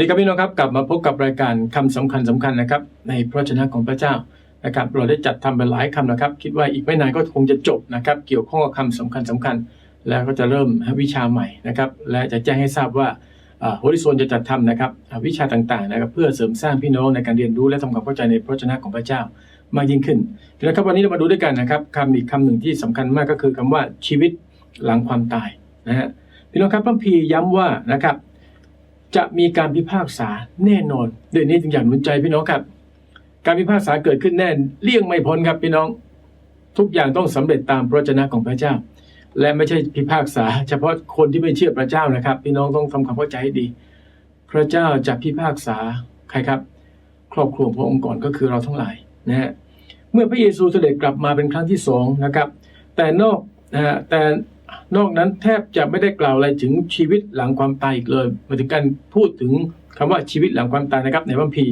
วัสดีครับพี่น้องครับกลับมาพบกับรายการคำสำคัญสำคัญนะครับ ในพระวจนะของพระเจ้านะครับเราได้จัดทำไปหลายคำนะครับ คิดว่าอีกไม่นานก็คงจะจบนะครับ เกี่ยวข้องกับคำสำคัญสำคัญ แล้วก็จะเริ่มวิชาใหม่นะครับ และจะแจ้งให้ทราบว่าโฮลิโซนจะจัดทำนะครับวิชาต่างๆนะครับเพื่อเสริมสร้างพี่น้องในการเรียนรู้และทำความเข้าใจในพระวจนะของพระเจ้ามากยิ่งขึ้นทีนะครับวันนี้เรามาดูด้วยกันนะครับคำอีกคำหนึ่งที่สำคัญมากก็คือคำว่าชีวิตหลังความตายนะฮะพี่น้องครับพระพีย้ำว่านะครับ จะมีการพิพากษาแน่นอนเดี๋ยวนี้จึงอยากหนุนใจพี่น้องครับ การพิพากษาเกิดขึ้นแน่เลี่ยงไม่พ้นครับพี่น้อง ทุกอย่างต้องสำเร็จตามพระวจนะของพระเจ้า และไม่ใช่พิพากษา เฉพาะคนที่ไม่เชื่อพระเจ้านะครับ พี่น้องต้องทำความเข้าใจให้ดี พระเจ้าจะพิพากษาใครครับ ครอบครัวของพระองค์ก่อนก็คือเราทั้งหลายนะฮะเมื่อพระเยซูเสด็จกลับมาเป็นครั้งที่สองนะครับ แต่นอกนะฮะแต่ นอกนั้นแทบจะไม่ได้กล่าวอะไรถึงชีวิตหลังความตายอีกเลยมาถึงการพูดถึงคำว่าชีวิตหลังความตายนะครับในพัมภี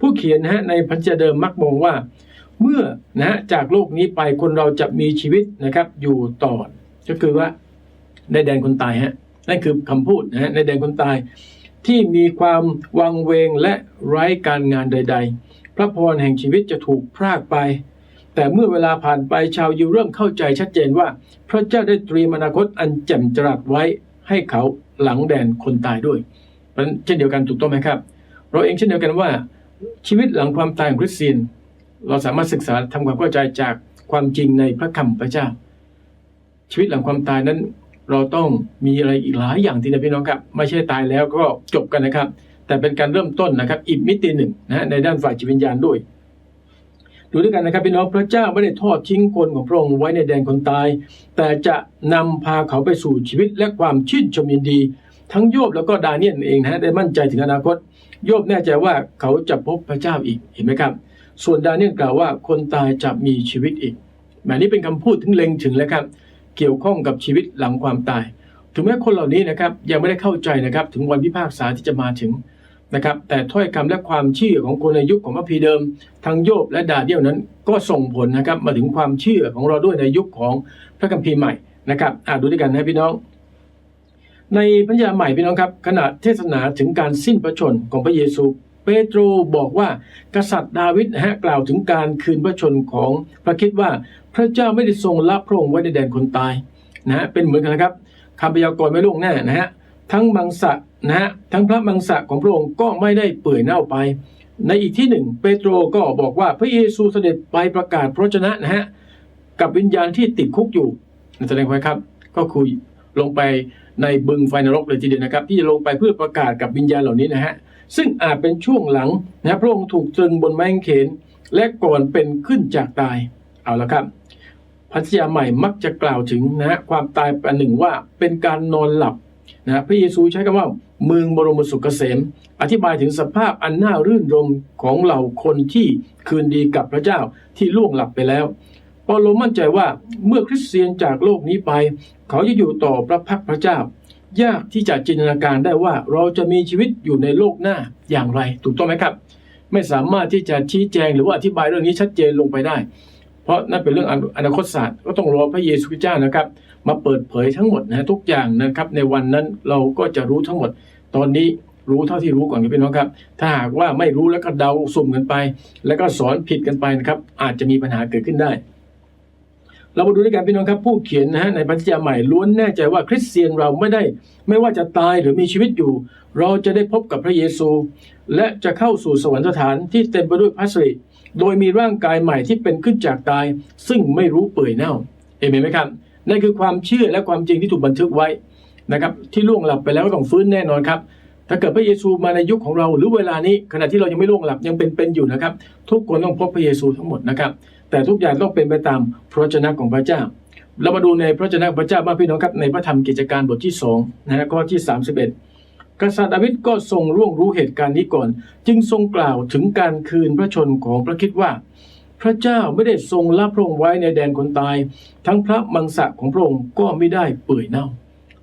ผู้เขียนนะฮะในพันธเดิมมักมองว่า เมื่อนะฮะจากโลกนี้ไปคนเราจะมีชีวิตนะครับอยู่ต่อก็คือว่าในแดนคนตายฮะนั่นคือคำพูดนะฮะในแดนคนตาย ที่มีความวังเวงและไร้การงานใด ๆ พระพรแห่งชีวิตจะถูกพรากไป แต่เมื่อเวลาผ่านไปชาวยิวเริ่มเข้าใจชัดเจนว่า พระเจ้าได้ตรีมอนาคตอันแจ่มจรัสไว้ให้เขาหลังแดนคนตายด้วยเพราะฉะนั้นเช่นเดียวกันถูกต้องไหมครับ เราเองเช่นเดียวกันว่าชีวิตหลังความตายของคริสเตียน เราสามารถศึกษาทำความเข้าใจจากความจริงในพระคำพระเจ้า ชีวิตหลังความตายนั้น เราต้องมีอะไรอีกหลายอย่างที่นะพี่น้องครับไม่ใช่ตายแล้วก็จบกันนะครับ แต่เป็นการเริ่มต้นนะครับ อีกมิติหนึ่งนะฮะในด้านฝ่ายจิตวิญญาณด้วย ดูด้วยกันนะครับพี่น้องพระเจ้าไม่ได้ทอดทิ้งคนของพระองค์ไว้ในแดนคนตาย แต่จะนำพาเขาไปสู่ชีวิตและความชื่นชมยินดี ทั้งโยบแล้วก็ดาเนียลเองนะฮะได้มั่นใจถึงอนาคต โยบแน่ใจว่าเขาจะพบพระเจ้าอีกเห็นไหมครับ ส่วนดาเนียลกล่าวว่าคนตายจะมีชีวิตอีกแบบนี้เป็นคำพูดถึงเล็งถึงแล้วครับ เกี่ยวข้องกับชีวิตหลังความตาย ถึงแม้คนเหล่านี้นะครับยังไม่ได้เข้าใจนะครับถึงวันพิพากษาที่จะมาถึง นะครับ แต่ถ้อยคำและความเชื่อของคนในยุคของพระพีเดิม ทั้งโยบและดาเนียลนั้น ก็ส่งผลนะครับมาถึงความเชื่อของเราด้วยในยุคของพระคัมภีร์ใหม่นะครับอ่าดูด้วยกันนะพี่น้อง ในพระยาใหม่พี่น้องครับขณะเทศนาถึงการสิ้นพระชนของพระเยซูเปโตรบอกว่ากษัตริย์ดาวิดฮะกล่าวถึงการคืนพระชนของพระคิดว่า พระเจ้าไม่ได้ทรงละพระองค์ไว้ในแดนคนตายนะฮะเป็นเหมือนกันนะครับคำพยากรณ์ไม่ล่วงหน้านะฮะ ทั้งมังสะนะฮะทั้งพระมังสะของพระองค์ก็ไม่ได้เปื่อยเน่าไป ในอีกที่หนึ่งเปโตรก็บอกว่าพระเยซูเสด็จไปประกาศพระชนะนะฮะกับวิญญาณที่ติดคุกอยู่แสดงไว้ครับ ก็คือลงไปในบึงไฟนรกเลยทีเดียวนะครับ ที่จะลงไปเพื่อประกาศกับวิญญาณเหล่านี้นะฮะซึ่งอาจเป็นช่วงหลังนะพระองค์ถูกตรึงบนไม้กางเขน และก่อนเป็นขึ้นจากตายเอาละครับพัทยาใหม่มักจะกล่าวถึงนะฮะความตายประหนึ่งว่าเป็นการนอนหลับ นะพระเยซูใช้คำว่าเมืองบรมสุขเกษม อธิบายถึงสภาพอันน่ารื่นรมของเหล่าคนที่คืนดีกับพระเจ้าที่ล่วงหลับไปแล้วเปาโลมั่นใจว่าเมื่อคริสเตียนจากโลกนี้ไป เขาจะอยู่ต่อพระพักพระเจ้า ยากที่จะจินตนาการได้ว่าเราจะมีชีวิตอยู่ในโลกหน้าอย่างไร ถูกต้องไหมครับ ไม่สามารถที่จะชี้แจงหรือว่าอธิบายเรื่องนี้ชัดเจนลงไปได้ ราะนั่นเป็นเรื่องอนาคตศาสตร์ก็ต้องรอพระเยซูคริสต์เจ้านะครับ มาเปิดเผยทั้งหมดนะทุกอย่างนะครับ ในวันนั้นเราก็จะรู้ทั้งหมด ตอนนี้รู้เท่าที่รู้ก่อนครับพี่น้องครับ ถ้าหากว่าไม่รู้แล้วก็เดาสุ่มกันไป แล้วก็สอนผิดกันไปนะครับ อาจจะมีปัญหาเกิดขึ้นได้ เรามาดูด้วยกันพี่น้องครับ ผู้เขียนนะฮะในปัญญาใหม่ล้วนแน่ใจว่าคริสเตียนเราไม่ได้ ไม่ว่าจะตายหรือมีชีวิตอยู่ เราจะได้พบกับพระเยซู และจะเข้าสู่สวรรคสถานที่เต็มไปด้วยพระสิริ โดยมีร่างกายใหม่ที่เป็นขึ้นจากตาย ซึ่งไม่รู้เปื่อยเน่าเห็นไหมครับนั่นคือความเชื่อและความจริงที่ถูกบันทึกไว้นะครับที่ล่วงหลับไปแล้วก็ต้องฟื้นแน่นอนครับถ้าเกิดพระเยซูมาในยุคของเราหรือเวลานี้ขณะที่เรายังไม่ล่วงหลับยังเป็นเป็นอยู่นะครับ ทุกคนต้องพบพระเยซูทั้งหมดนะครับ แต่ทุกอย่างต้องเป็นไปตามพระเจนะของพระเจ้า เรามาดูในพระเจนะของพระเจ้าบ้างพี่น้องครับในพระธรรมกิจการบทที่2นะฮะข้อที่ 31 กษัตริย์ดาวิดก็ทรงร่วงรู้เหตุการณ์นี้ก่อน จึงทรงกล่าวถึงการคืนพระชนของพระคิดว่า พระเจ้าไม่ได้ทรงละพระองค์ไว้ในแดนคนตาย ทั้งพระมังสะของพระองค์ก็ไม่ได้เปื่อยเน่า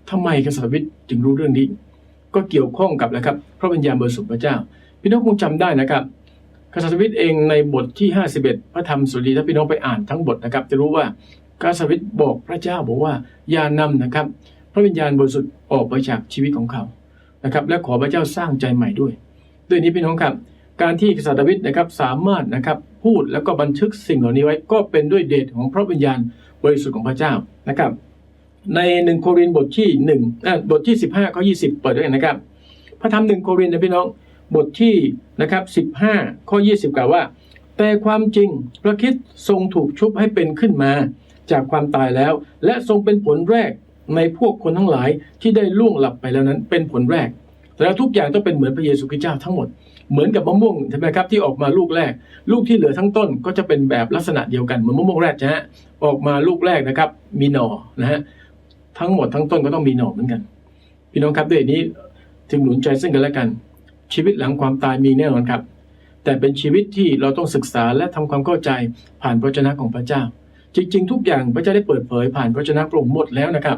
ทำไมกษัตริย์ดาวิดจึงรู้เรื่องนี้ ก็เกี่ยวข้องกับนะครับ พระวิญญาณบริสุทธิ์พระเจ้า พี่น้องคงจำได้นะครับ กษัตริย์ดาวิดเองในบทที่ 51 พระธรรมสุดีถ้าพี่น้องไปอ่านทั้งบทนะครับ จะรู้ว่ากษัตริย์ดาวิดบอกพระเจ้าบอกว่าอย่านำนะครับ พระวิญญาณบริสุทธิ์ออกไปจากชีวิตของเขา นะครับ และขอพระเจ้าสร้างใจใหม่ด้วย ด้วยนี้พี่น้องครับ การที่กษัตริย์ดาวิดนะครับสามารถนะครับพูดแล้วก็บันทึกสิ่งเหล่านี้ไว้ก็เป็นด้วยเดชของพระวิญญาณบริสุทธิ์ของพระเจ้านะครับ ในหนึ่งโครินบทที่หนึ่งอะบทที่สิบห้าข้อยี่สิบเปิดด้วยนะครับ พระธรรมหนึ่งโครินนะพี่น้องบทที่นะครับสิบห้าข้อยี่สิบกล่าวว่า แต่ความจริงพระคิดทรงถูกชุบให้เป็นขึ้นมา จากความตายแล้ว และทรงเป็นผลแรก ในพวกคนทั้งหลายที่ได้ล่วงหลับไปแล้วนั้นเป็นผลแรก แล้วทุกอย่างต้องเป็นเหมือนพระเยซูคริสต์เจ้าทั้งหมดเหมือนกับมะม่วงใช่ไหมครับที่ออกมาลูกแรก ลูกที่เหลือทั้งต้นก็จะเป็นแบบลักษณะเดียวกันเหมือนมะม่วงแรกนะฮะออกมาลูกแรกนะครับ มีหน่อนะฮะทั้งหมดทั้งต้นก็ต้องมีหน่อเหมือนกัน พี่น้องครับด้วยนี้ถึงหนุนใจซึ่งกันและกัน ชีวิตหลังความตายมีแน่นอนครับ แต่เป็นชีวิตที่เราต้องศึกษาและทำความเข้าใจผ่านพระเจ้าของพระเจ้า จริง ๆ ทุกอย่างพระเจ้าได้เปิดเผยผ่านพระเจ้าพระองค์หมดแล้วนะครับ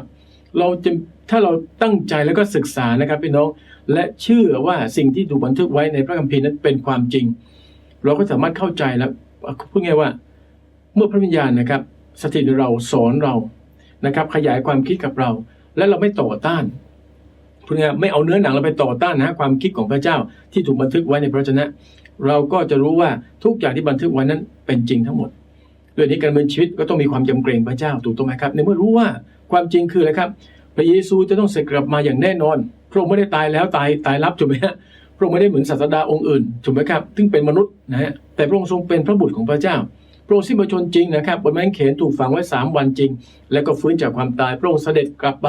เราจะถ้าเราตั้งใจแล้วก็ศึกษานะครับพี่น้อง และเชื่อว่าสิ่งที่ถูกบันทึกไว้ในพระคัมภีร์นั้นเป็นความจริง เราก็สามารถเข้าใจแล้วพูดง่ายว่า เมื่อพระวิญญาณนะครับ สถิตเราสอนเรานะครับ ขยายความคิดกับเรา และเราไม่ต่อต้านพูดง่ายไม่เอาเนื้อหนังเราไปต่อต้านนะความคิดของพระเจ้าที่ถูกบันทึกไว้ในพระวจนะ เราก็จะรู้ว่าทุกอย่างที่บันทึกไว้นั้นเป็นจริงทั้งหมดด้วยนี้การเนินชีวิตก็ต้องมีความยำเกรงพระเจ้าถูกต้องไหมครับ ในเมื่อรู้ว่า ความจริงคืออะไรครับ พระเยซูจะต้องเสด็จกลับมาอย่างแน่นอน พระองค์ไม่ได้ตายแล้วตายตายรับถูกไหมฮะพระองค์ไม่ได้เหมือนศาสดาองค์อื่นถูกไหมครับซึ่งเป็นมนุษย์นะฮะแต่พระองค์ทรงเป็นพระบุตรของพระเจ้า พระองค์สิ้นพระชนจริงนะครับบนไม้กางเขนถูกฝังไว้สามวันจริง แล้วก็ฟื้นจากความตายพระองค์เสด็จกลับไป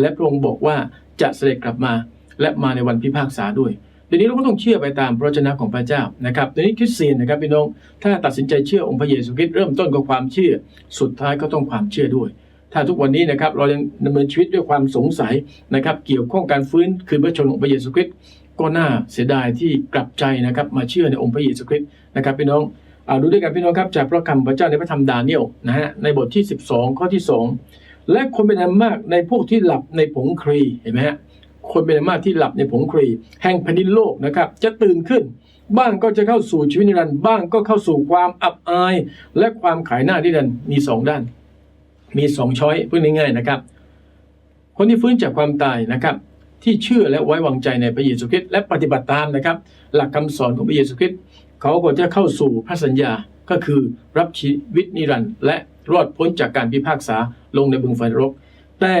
และพระองค์บอกว่าจะเสด็จกลับมา และมาในวันพิพากษาด้วยทีนี้เราก็ต้องเชื่อไปตามพระวจนะของพระเจ้านะครับทีนี้คริสเตียนนะครับพี่น้องถ้าตัดสินใจเชื่อองค์พระเยซูคริสต์เริ่มต้นกับความเชื่อ สุดท้ายก็ต้องความเชื่อด้วย ถ้าทุกวันนี้นะครับเรายังดำเนินชีวิตด้วยความสงสัยนะครับเกี่ยวข้องการฟื้นคืนพระชนม์ของพระเยซูคริสต์ก็น่าเสียดายที่กลับใจนะครับมาเชื่อในองค์พระเยซูคริสต์นะครับพี่น้องอาดูด้วยกันพี่น้องครับจากพระคำพระเจ้าในพระธรรมดาเนียลนะฮะในบทที่ 12 ข้อที่ 2 และคนเป็นอันมากในพวกที่หลับในผงครีเห็นไหมฮะคนเป็นอันมากที่หลับในผงครี แห่งแผ่นดินโลกนะครับจะตื่นขึ้น บ้างก็จะเข้าสู่ชีวิตนิรันดร์บ้างก็เข้าสู่ความอับอาย และความขายหน้านิรันดร์มีสองด้าน มีสองช้อยพูดง่ายๆนะครับ คนที่ฟื้นจากความตายนะครับ ที่เชื่อและไว้วางใจในพระเยซูคริสต์และปฏิบัติตามนะครับ หลักคำสอนของพระเยซูคริสต์เขาก็จะเข้าสู่พระสัญญาก็คือรับชีวิตนิรันดร์และรอดพ้นจากการพิพากษาลงในบึงไฟนรก แต่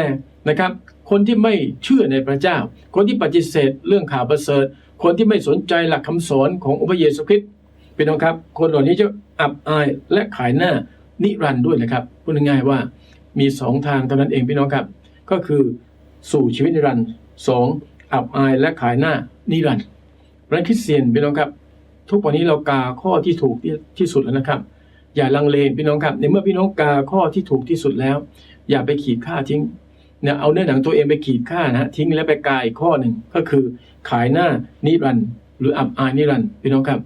นะครับ คนที่ไม่เชื่อในพระเจ้า คนที่ปฏิเสธเรื่องข่าวประเสริฐ คนที่ไม่สนใจหลักคำสอนขององค์พระเยซูคริสต์เป็นองครับ คนเหล่านี้จะอับอายและขายหน้า นิรันด์ด้วยนะครับพูดง่ายๆว่ามีสองทางเท่านั้นเองพี่น้องครับ ก็คือสู่ชีวิตนิรันดร์สองอับอายและขายหน้านิรันดร์พระคริสเตียนพี่น้องครับ ทุกวันนี้เรากาข้อที่ถูกที่ที่สุดแล้วนะครับ อย่าลังเลพี่น้องครับ ในเมื่อพี่น้องกาข้อที่ถูกที่สุดแล้ว อย่าไปขีดค่าทิ้งเนี่ยเอาเนื้อหนังตัวเองไปขีดค่านะทิ้งแล้วไปกายอีกข้อหนึ่งก็คือขายหน้านิรันดร์หรืออับอายนิรันดร์พี่น้องครับ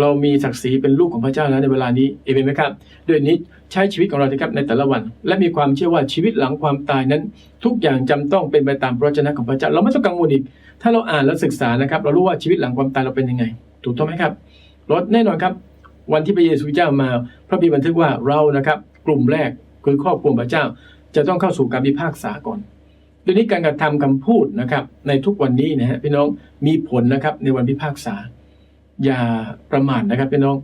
เรามีศักดิ์ศรีเป็นลูกของพระเจ้าแล้วในเวลานี้เอเมนไหมครับด้วยนี้ใช้ชีวิตของเรานะครับในแต่ละวัน และมีความเชื่อว่าชีวิตหลังความตายนั้น ทุกอย่างจำต้องเป็นไปตามพระวจนะของพระเจ้า เราไม่ต้องกังวลอีก ถ้าเราอ่านแล้วศึกษานะครับ เรารู้ว่าชีวิตหลังความตายเราเป็นยังไง ถูกต้องไหมครับรถแน่นอนครับ วันที่พระเยซูเจ้ามา พระบิดาบันทึกว่าเรานะครับ กลุ่มแรกคือครอบครัวพระเจ้า จะต้องเข้าสู่การพิพากษาก่อนดังนี้การกระทำคำพูดนะครับในทุกวันนี้นะฮะพี่น้องมีผลนะครับในวันพิพากษา อย่าประมาทนะครับพี่น้อง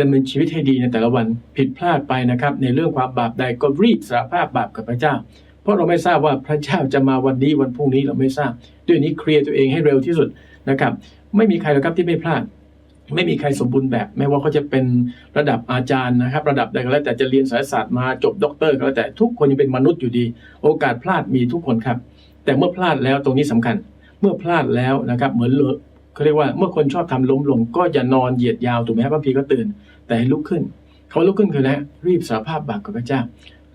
ดำเนินชีวิตให้ดีในแต่ละวันผิดพลาดไปนะครับ ในเรื่องความบาปใดก็รีบสารภาพบาปกับพระเจ้า เพราะเราไม่ทราบว่าพระเจ้าจะมาวันนี้วันพรุ่งนี้เราไม่ทราบ ด้วยนี้เคลียร์ตัวเองให้เร็วที่สุดนะครับ ไม่มีใครหรอกครับที่ไม่พลาด ไม่มีใครสมบูรณ์แบบ ไม่ว่าเขาจะเป็นระดับอาจารย์นะครับ ระดับใดก็แล้วแต่จะเรียนสายศาสตร์มาจบด็อกเตอร์ก็แล้วแต่ทุกคนยังเป็นมนุษย์อยู่ดี โอกาสพลาดมีทุกคนครับ แต่เมื่อพลาดแล้วตรงนี้สำคัญ เมื่อพลาดแล้วนะครับเหมือน เขาเรียกว่าเมื่อคนชอบทำล้มลง ก็อย่านอนเหยียดยาวถูกไหมครับบางทีก็ตื่น แต่ให้ลุกขึ้น เขาลุกขึ้นคือแล้วรีบสารภาพบาปกับพระเจ้า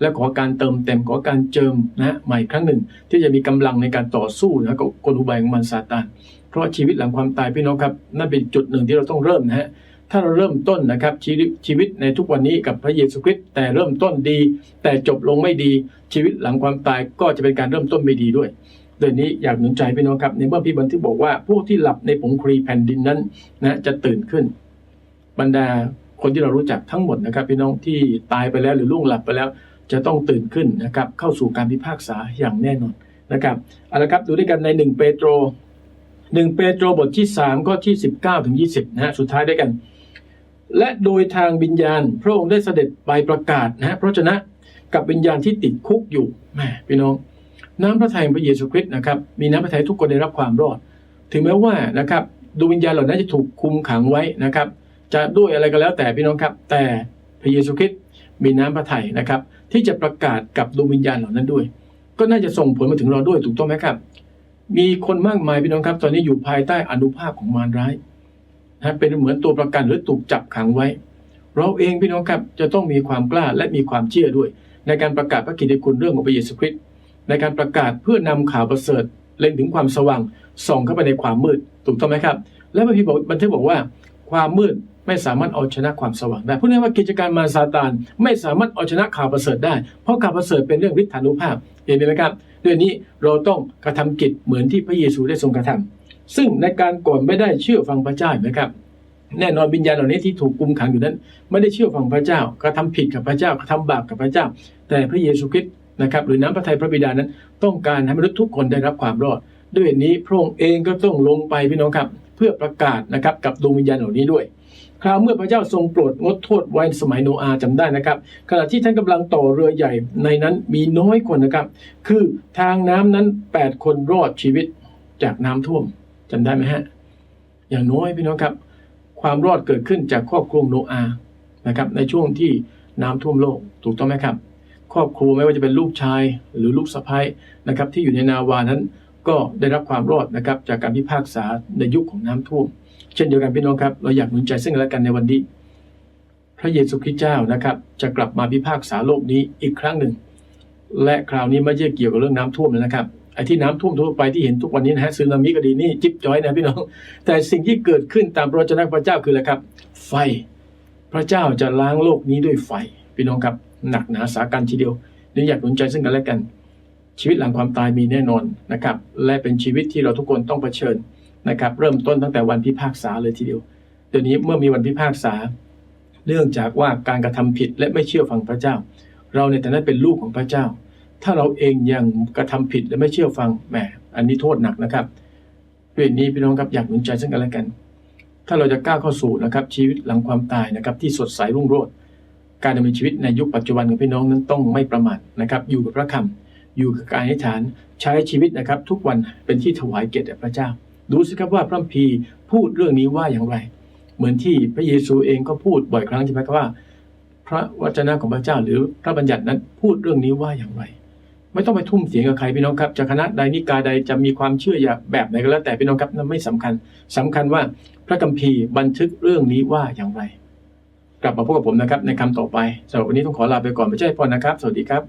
และขอการเติมเต็มขอการเจิมนะใหม่ครั้งหนึ่ง ที่จะมีกำลังในการต่อสู้นะกับกลอุบายของมันซาตานเพราะชีวิตหลังความตายพี่น้องครับนั่นเป็นจุดหนึ่งที่เราต้องเริ่มนะฮะถ้าเราเริ่มต้นนะครับชีวิตชีวิตในทุกวันนี้กับพระเยซูคริสต์แต่เริ่มต้นดี แต่จบลงไม่ดีชีวิตหลังความตายก็จะเป็นการเริ่มต้นไม่ดีด้วย โดยนี้อยากหนุนใจพี่น้องครับในเมื่อพี่บันทึกบอกว่าพวกที่หลับในผงครีแผ่นดินนั้นนะจะตื่นขึ้น บรรดาคนที่เรารู้จักทั้งหมดนะครับ พี่น้องที่ตายไปแล้วหรือล่วงหลับไปแล้ว จะต้องตื่นขึ้นนะครับ เข้าสู่การพิพากษาอย่างแน่นอนนะครับเอาละครับดูด้วยกันใน 1 เปโตรหนึ่งเปโตรบทที่ 3 ข้อที่ 19ถึง20นะฮะสุดท้ายด้วยกัน และโดยทางวิญญาณ พระองค์ได้เสด็จไปประกาศนะฮะเพราะฉะนั้นกับวิญญาณที่ติดคุกอยู่แหม่พี่น้อง น้ำพระทัยของพระเยซูคริสต์นะครับมีน้ำพระทัยทุกคนได้รับความรอด ถึงแม้ว่านะครับดวงวิญญาณเหล่านั้นจะถูกคุมขังไว้นะครับ จะด้วยอะไรก็แล้วแต่พี่น้องครับ แต่พระเยซูคริสต์มีน้ำพระทัยนะครับ ที่จะประกาศกับดวงวิญญาณเหล่านั้นด้วย ก็น่าจะส่งผลมาถึงเราด้วยถูกต้องไหมครับ มีคนมากมายพี่น้องครับ ตอนนี้อยู่ภายใต้อนุภาพของมารร้ายนะเป็นเหมือนตัวประกันหรือถูกจับขังไว้ เราเองพี่น้องครับจะต้องมีความกล้าและมีความเชื่อด้วย ในการประกาศพระกิตติคุณเรื่องของพระเยซูคริสต์ ในการประกาศเพื่อนำข่าวประเสริฐเล็งถึงความสว่างส่องเข้าไปในความมืดถูกต้องไหมครับ และพระพีบอกบันทึกบอกว่า ความมืดไม่สามารถเอาชนะความสว่างได้พูดง่ายว่ากิจการมารซาตานไม่สามารถเอาชนะข่าวประเสริฐได้ เพราะข่าวประเสริฐเป็นเรื่องฤทธานุภาพเห็นไหมครับด้วยนี้เราต้องกระทำกิจเหมือนที่พระเยซูได้ทรงกระทำซึ่งในการก่อนไม่ได้เชื่อฟังพระเจ้านไหมครับ แน่นอนวิญญาณเหล่านี้ที่ถูกกุมขังอยู่นั้น ไม่ได้เชื่อฟังพระเจ้ากระทำผิดกับพระเจ้ากระทำบาปกับพระเจ้า แต่พระเยซูคริสต์ นะครับหรือน้ำพระทัยพระบิดานั้น ต้องการให้มนุษย์ทุกคนได้รับความรอด ด้วยเหตุนี้พระองค์เองก็ต้องลงไปพี่น้องครับ เพื่อประกาศนะครับกับดวงวิญญาณเหล่านี้ด้วย คราวเมื่อพระเจ้าทรงโปรดงดโทษไว้สมัยโนอาห์จำได้นะครับ ขณะที่ท่านกำลังต่อเรือใหญ่ในนั้นมีน้อยคนนะครับ คือทางน้ำนั้น 8 คนรอดชีวิตจากน้ำท่วมจำได้ไหมฮะอย่างน้อยพี่น้องครับความรอดเกิดขึ้นจากครอบครัวโนอานะครับในช่วงที่น้ำท่วมโลกถูกต้องไหมครับ ครอบครัวไม่ว่าจะเป็นลูกชายหรือลูกสะใภ้นะครับที่อยู่ในนาวานั้นก็ได้รับความรอดนะครับจากการพิพากษาในยุคของน้ำท่วม เช่นเดียวกันพี่น้องครับ เราอยากหนุนใจซึ่งกันและกันในวันนี้ พระเยซูคริสต์เจ้านะครับ จะกลับมาพิพากษาโลกนี้อีกครั้งหนึ่ง และคราวนี้ไม่ใช่เกี่ยวกับเรื่องน้ำท่วมแล้วนะครับไอ้ที่น้ำท่วมทั่วไปที่เห็นทุกวันนี้นะฮะซึนามิก็ดีนี่จิ๊บจ้อยนะพี่น้อง แต่สิ่งที่เกิดขึ้นตามพระวจนะพระเจ้าคืออะไรครับ ไฟ พระเจ้าจะล้างโลกนี้ด้วยไฟพี่น้องครับ หนักหนาสากันทีเดียวนี่อยากหนุนใจซึ่งกันและกัน ชีวิตหลังความตายมีแน่นอนนะครับและเป็นชีวิตที่เราทุกคนต้องเผชิญนะครับเริ่มต้นตั้งแต่วันพิพากษาเลยทีเดียวเดี๋ยวนี้เมื่อมีวันพิพากษา เนื่องจากว่าการกระทำผิดและไม่เชื่อฟังพระเจ้า เราในฐานะเป็นลูกของพระเจ้า ถ้าเราเองยังกระทำผิดและไม่เชื่อฟังแหมอันนี้โทษหนักนะครับด้วยนี้พี่น้องครับอยากหนุนใจซึ่งกันและกัน ถ้าเราจะก้าวเข้าสู่นะครับชีวิตหลังความตายนะครับที่สดใสรุ่งโรจน์ การดำเนินชีวิตในยุคปัจจุบันของพี่น้องนั้นต้องไม่ประมาทนะครับ อยู่กับพระคำอยู่กับการอธิษฐานใช้ชีวิตนะครับ ทุกวันเป็นที่ถวายเกียรติแด่พระเจ้า ดูสิครับว่าพระคัมภีพูดเรื่องนี้ว่าอย่างไร เหมือนที่พระเยซูเองก็พูดบ่อยครั้งใช่ไหมครับว่า พระวจนะของพระเจ้า หรือพระบัญญัตินั้นพูดเรื่องนี้ว่าอย่างไร ไม่ต้องไปทุ่มเสียงกับใครพี่น้องครับจะคณะใดนิกายใดจะมีความเชื่ออย่างแบบไหนก็แล้วแต่พี่น้องครับนั้นไม่สำคัญสำคัญว่าพระคัมภีร์บันทึกเรื่องนี้ว่าอย่างไร กลับมาพบกับผมนะครับในคำต่อไปสำหรับวันนี้ต้องขอลาไปก่อนไม่ใช่พอนะครับ สวัสดีครับ